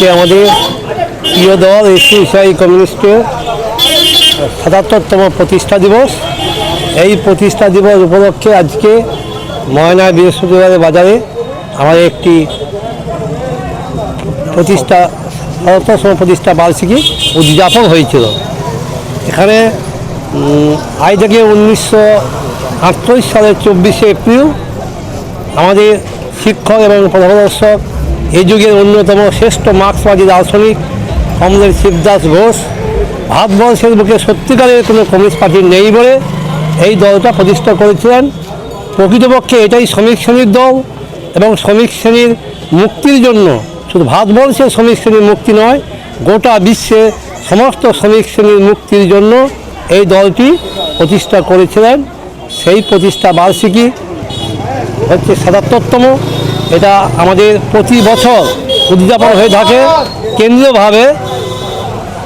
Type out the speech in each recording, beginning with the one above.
আজকে আমাদের প্রিয় দল এসিআই কমিউনিস্টের সাতাত্তরতম প্রতিষ্ঠা দিবস। এই প্রতিষ্ঠা দিবস উপলক্ষে আজকে ময়না বৃহস্পতিবারের বাজারে আমাদের একটি প্রতিষ্ঠা, সাতাত্তরতম প্রতিষ্ঠা বার্ষিকী উদযাপন হয়েছিল। এখানে আজ থেকে উনিশশো আটচল্লিশ সালের চব্বিশে এপ্রিল আমাদের শিক্ষক এবং প্রধানদর্শক এই যুগের অন্যতম শ্রেষ্ঠ মার্ক্সবাদী দার্শনিক কমরেড শিবদাস ঘোষ, ভারতবর্ষের বুকে সত্যিকারের কোনো কমিউনিস্ট পার্টি নেই বলে এই দলটা প্রতিষ্ঠা করেছিলেন। প্রকৃতপক্ষে এটাই শ্রমিক শ্রেণির দল এবং শ্রমিক শ্রেণির মুক্তির জন্য শুধু ভারতবর্ষের শ্রমিক শ্রেণির মুক্তি নয়, গোটা বিশ্বে সমস্ত শ্রমিক শ্রেণির মুক্তির জন্য এই দলটি প্রতিষ্ঠা করেছিলেন। সেই প্রতিষ্ঠা বার্ষিকী হচ্ছে সাতাত্তরতম এটা আমাদের প্রতি বছর উদযাপন হয়ে থাকে। কেন্দ্রীয়ভাবে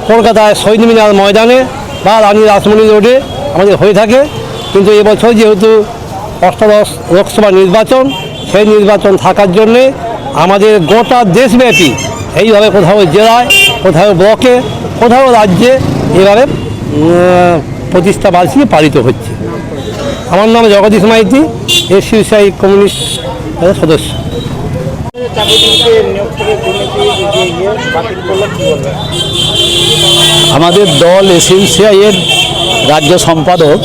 কলকাতায় শহীদ মিনার ময়দানে বা রানী রাসমণি রোডে আমাদের হয়ে থাকে। কিন্তু এবছর যেহেতু অষ্টাদশ লোকসভা নির্বাচন, সেই নির্বাচন থাকার জন্যে আমাদের গোটা দেশব্যাপী এইভাবে কোথাও জেলায়, কোথাও ব্লকে, কোথাও রাজ্যে এভাবে প্রতিষ্ঠা বার্ষিকী পালিত হচ্ছে। আমার নাম জগদীশ মাইতি এসিউসাই কমিউনিস্ট সদস্য। চাকরিজীবীকে নিয়োগ থেকে দুর্নীতি যে বাতিল করল কি বলবেন আমাদের দল এসইউসিআইয়ের রাজ্য সম্পাদক,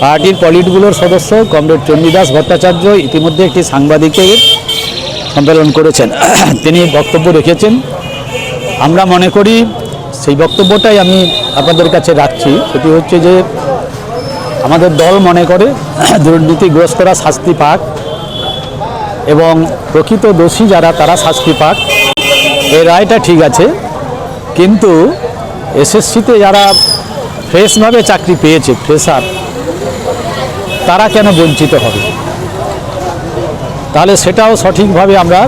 পার্টির পলিটগুলোর সদস্য কমরেড চণ্ডীদাস ভট্টাচার্য ইতিমধ্যে একটি সাংবাদিকের সম্মেলন করেছেন। তিনি বক্তব্য রেখেছেন। আমরা মনে করি সেই বক্তব্যটাই আমি আপনাদের কাছে রাখছি। সেটি হচ্ছে যে আমাদের দল মনে করে দুর্নীতিগ্রস্তরা শাস্তি পাক। এবং প্রকৃত দোষী যারা, তারা শাস্তি পাক। এই রায়টা ঠিক আছে। কিন্তু এসএসসিতে যারা ফ্রেশভাবে চাকরি পেয়েছে, ফ্রেশার, তারা কেন বঞ্চিত হবে? তাহলে সেটাও সঠিকভাবে আমরা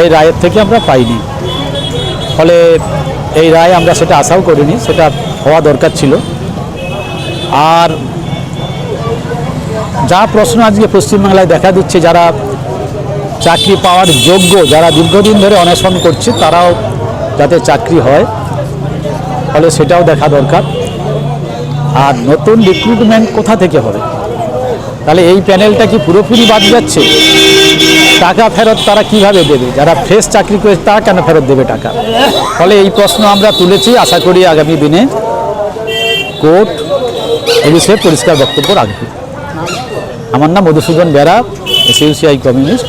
এই রায়ের থেকে আমরা পাইনি। ফলে এই রায় আমরা সেটা আশাও করিনি, সেটা হওয়া দরকার ছিল। আর যা প্রশ্ন আজকে পশ্চিমবাংলায় দেখা দিচ্ছে, যারা চাকরি পাওয়ার যোগ্য যারা দীর্ঘদিন ধরে অনশন করছে, তারাও যাতে চাকরি হয়। ফলে সেটাও দেখা দরকার। আর নতুন রিক্রুটমেন্ট কোথা থেকে হবে? তাহলে এই প্যানেলটা কি পুরোপুরি বাদ যাচ্ছে? টাকা ফেরত তারা কীভাবে দেবে? যারা ফ্রেশ চাকরি করে তারা কেন ফেরত দেবে টাকা? ফলে এই প্রশ্ন আমরা তুলেছি। আশা করি আগামী দিনে কোর্ট এ বিষয়ে পরিষ্কার বক্তব্য রাখবে। আমার নাম মধুসূদন বেরা এসইউসিআই কমিউনিস্ট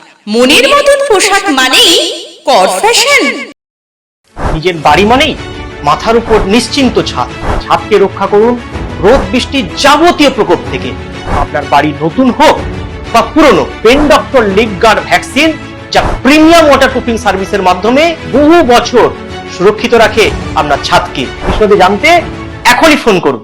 মনের মতন পোশাক মানেই কর ফ্যাশন নিজের বাড়ি মানেই মাথার উপর নিশ্চিন্ত ছাদ। ছাদকে রক্ষা করুন রোদ বৃষ্টির যাবতীয় প্রকোপ থেকে। আপনার বাড়ি নতুন হোক বা পুরনো, pen doctor leak guard vaccine যা প্রিমিয়াম ওয়াটার প্রুফিং সার্ভিসের মাধ্যমে বহু বছর সুরক্ষিত রাখে আপনার ছাদকে। বিশদে জানতে এখনই ফোন করুন।